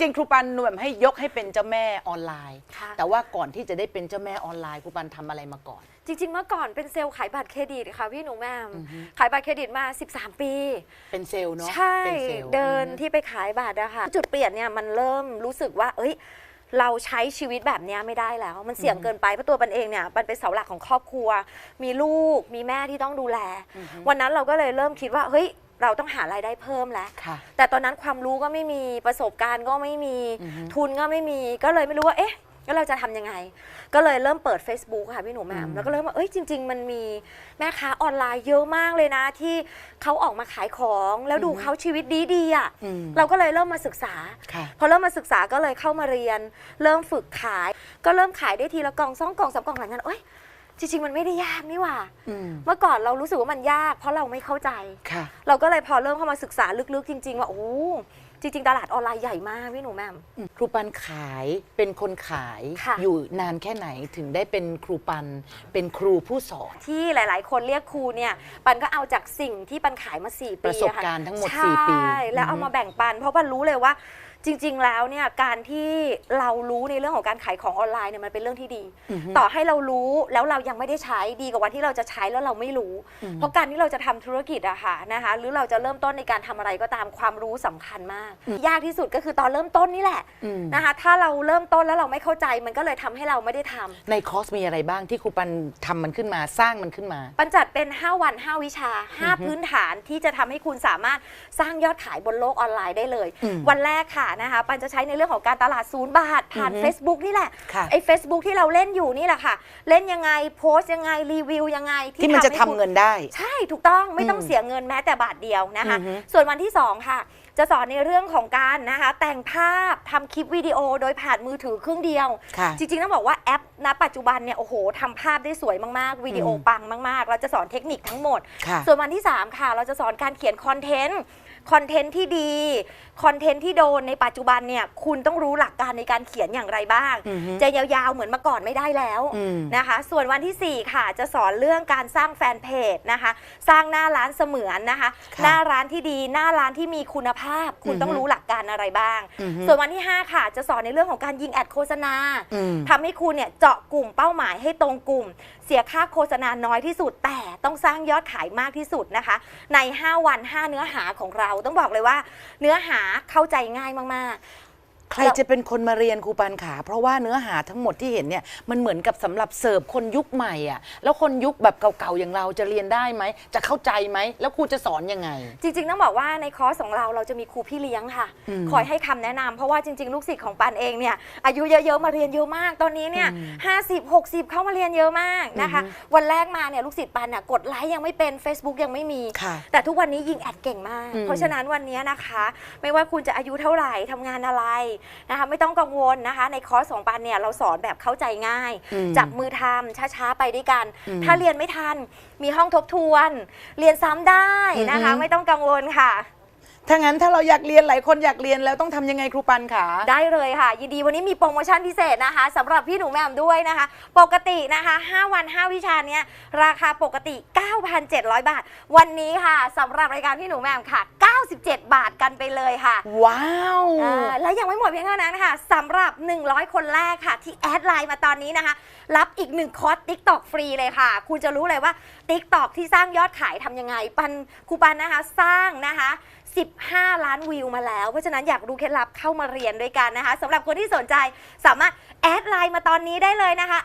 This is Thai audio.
ริงๆ ครูปันหนูแบบให้ยกให้เป็นเจ้าแม่ออนไลน์ ค่ะ แต่ว่าก่อนที่จะได้เป็นเจ้าแม่ออนไลน์ครูปันทำอะไรมาก่อน จริง ๆ เมื่อก่อนเป็นเซลล์ขายบัตรเครดิตค่ะพี่หนูแหม่มขายบัตรเครดิตมา 13 ปี เป็นเซลล์เนาะใช่เป็นซลล์ เดินอืมที่ไปขายบัตรอะค่ะ จุดเปลี่ยนเนี่ยมันเริ่มรู้สึกว่า เอ้ย เราใช้ชีวิตแบบเนี้ยไม่ได้แล้ว มันเสี่ยงเกินไปเพราะตัวปันเองเนี่ยปันเป็นเสาหลักของครอบครัว มีลูกมีแม่ที่ต้องดูแล วันนั้นเราก็เลยเริ่มคิดว่าเฮ้ย เราต้องหารายได้เพิ่มแล้ว ค่ะ แต่ตอนนั้นความรู้ก็ไม่มีประสบการณ์ก็ไม่มีอือฮึทุนก็ไม่มีก็เลยไม่รู้ว่าเอ๊ะแล้วเราจะทำยังไง ก็เลยเริ่มเปิด Facebook ค่ะพี่หนูแหม่มแล้วก็เริ่มว่าเอ้ยจริง ๆ มันมีแม่ค้าออนไลน์เยอะมากเลยนะ ที่เขาออกมาขายของแล้วดูเขาชีวิตดีๆอะอืมเราก็เลยเริ่มมาศึกษา ค่ะ พอเริ่มมาศึกษาก็เลยเข้ามาเรียน เริ่มฝึกขาย ก็เริ่มขายได้ทีละกล่องสองกล่องสามกล่องหลังจากนั้นเอ้ย จริงๆมันไม่ได้ยากนี่หว่า อืมเมื่อก่อนเรารู้สึกว่ามันยาก เพราะเราไม่เข้าใจ ค่ะ เราก็เลยพอเริ่มเข้ามาศึกษาลึกๆ จริง ๆ ว่าโอ้จริง ๆ ตลาดออนไลน์ใหญ่มากพี่หนูแหม่ม ครูปันขายเป็นคนขายค่ะ อยู่นานแค่ไหนถึงได้เป็นครูปันเป็นครูผู้สอน ที่หลาย ๆ คนเรียกครูเนี่ย ปันก็เอาจากสิ่งที่ปันขายมา 4 ปีประสบอค่การณ์ทั้งหมดใช่สี่ปีแล้วเอาอือฮึมาแบ่งปัน เพราะปันรู้เลยว่าจริง ๆ แล้วเนี่ยการที่เรารู้ในเรื่องของการขายของออนไลน์เนี่ยมันเป็นเรื่องที่ดี ต่อให้เรารู้แล้วเรายังไม่ได้ใช้ดีกว่าวันที่เราจะใช้แล้วเราไม่รู้ เพราะการที่เราจะทำธุรกิจอะค่ะนะคะหรือเราจะเริ่มต้นในการทำอะไรก็ตามความรู้สำคัญมาก ยากที่สุดก็คือตอนเริ่มต้นนี่แหละอืมนะคะถ้าเราเริ่มต้นแล้วเราไม่เข้าใจมันก็เลยทำให้เราไม่ได้ทำในคอร์สมีอะไรบ้างที่ครูปันทำมันขึ้นมาสร้างมันขึ้นมาปันจัดเป็น 5 วัน 5 วิชา 5 พื้นฐานที่จะทำให้คุณสามารถสร้างยอดขายบนโลกออนไลน์ได้เลยอืมวันแรกค่ะนะคะปันจะใช้ในเรื่องของการตลาดศูนย์บาท ผ่านอือฮึ Facebook นี่แหละค่ะ ไอ้ Facebook ที่เราเล่นอยู่นี่แหละค่ะ เล่นยังไงโพสต์ยังไงรีวิวยังไงที่มันจะให้ทำคุณ เงินได้ ใช่ถูกต้องไม่ต้องอืมเสียเงินแม้แต่บาทเดียวนะคะ อือฮึส่วนวันที่ 2 ค่ะ จะสอนในเรื่องของการนะคะ แต่งภาพทำคลิปวิดีโอโดยผ่านมือถือเครื่องเดียว ค่ะ จริงๆต้องบอกว่าแอปณปัจจุบันเนี่ยโอ้โหทำภาพได้สวยมากๆ วิดีโออืมปังมากๆ เราจะสอนเทคนิคทั้งหมด ค่ะ ส่วนวันที่ 3 ค่ะ เราจะสอนการเขียนคอนเทนต์ คอนเทนต์ที่ดี คอนเทนต์ที่โดนในปัจจุบันเนี่ย คุณต้องรู้หลักการในการเขียนอย่างไรบ้างอือฮึจะยาวๆเหมือนเมื่อก่อนไม่ได้แล้วอืมนะคะ ส่วนวันที่ 4 ค่ะ จะสอนเรื่องการสร้างแฟนเพจนะคะ สร้างหน้าร้านเสมือนนะคะค่ะหน้าร้านที่ดี หน้าร้านที่มีคุณภาพ คุณต้องอือฮึรู้หลักการอะไรบ้างอือฮึส่วนวันที่ 5 ค่ะ จะสอนในเรื่องของการยิงแอดโฆษณาอืมทำให้คุณเนี่ยเจาะกลุ่มเป้าหมายให้ตรงกลุ่ม เสียค่าโฆษณาน้อยที่สุด แต่ต้องสร้างยอดขายมากที่สุดนะคะ ใน 5 วัน 5 เนื้อหาของเราต้องบอกเลยว่า เนื้อหาเข้าใจง่ายมาก ใครจะเป็นคนมาเรียนครูปันขา เพราะว่าเนื้อหาทั้งหมดที่เห็นเนี่ยมันเหมือนกับสำหรับเสิร์ฟคนยุคใหม่อะแล้วคนยุคแบบเก่าๆอย่างเราจะเรียนได้ไหม จะเข้าใจไหม แล้วครูจะสอนยังไงๆจริงๆต้องบอกว่าในคอร์สของเราเราจะมีครูพี่เลี้ยงค่ะอืมคอยให้คำแนะนำเพราะว่าจริง ๆ ลูกศิษย์ของปันเองเนี่ยอายุเยอะๆมาเรียนเยอะมาก ตอนนี้เนี่ยห้าสิบหกสิบเข้ามาเรียนเยอะมากนะคะ วันแรกมาเนี่ยลูกศิษย์ปันน่ะกดไลค์ยังไม่เป็น Facebook ยังไม่มี ค่ะ แต่ทุกวันนี้ยิงแอดเก่งมาก อืมเพราะฉะนั้นวันนี้นะคะ ไม่ว่าคุณจะอายุเท่าไหร่ทำงานอะไรนะคะไม่ต้องกังวลนะคะ ในคอร์สของปันเนี่ยเราสอนแบบเข้าใจง่าย อืมจับมือทำช้าๆไปด้วยกัน อืมถ้าเรียนไม่ทันมีห้องทบทวน เรียนซ้ำได้นะคะ อือฮึไม่ต้องกังวลค่ะ ถ้างั้นถ้าเราอยากเรียนหลายคนอยากเรียนแล้วต้องทำยังไงครูปันขาได้เลยค่ะ ยินดีวันนี้มีโปรโมชั่นพิเศษนะคะสำหรับพี่หนูแหม่มด้วยนะคะ ปกตินะคะ 5 วัน 5 วิชาเนี้ยราคาปกติ 9,700 บาท วันนี้ค่ะสำหรับรายการพี่หนูแหม่มค่ะ 97บาทกันไปเลยค่ะ ว้าวอ่าและยังไม่หมดเพียงเท่านั้นค่ะสำหรับ 100 คนแรกค่ะ ที่แอดไลน์มาตอนนี้นะคะ รับอีก1คอร์ส TikTok ฟรีเลยค่ะ คุณจะรู้เลยว่า TikTok ที่สร้างยอดขายทำยังไง ปันครูปันนะคะสร้างนะคะ15 ล้านวิวมาแล้ว เพราะฉะนั้นอยากรู้เคล็ดลับเข้ามาเรียนด้วยกันนะคะสำหรับคนที่สนใจสามารถแอดไลน์มาตอนนี้ได้เลยนะคะ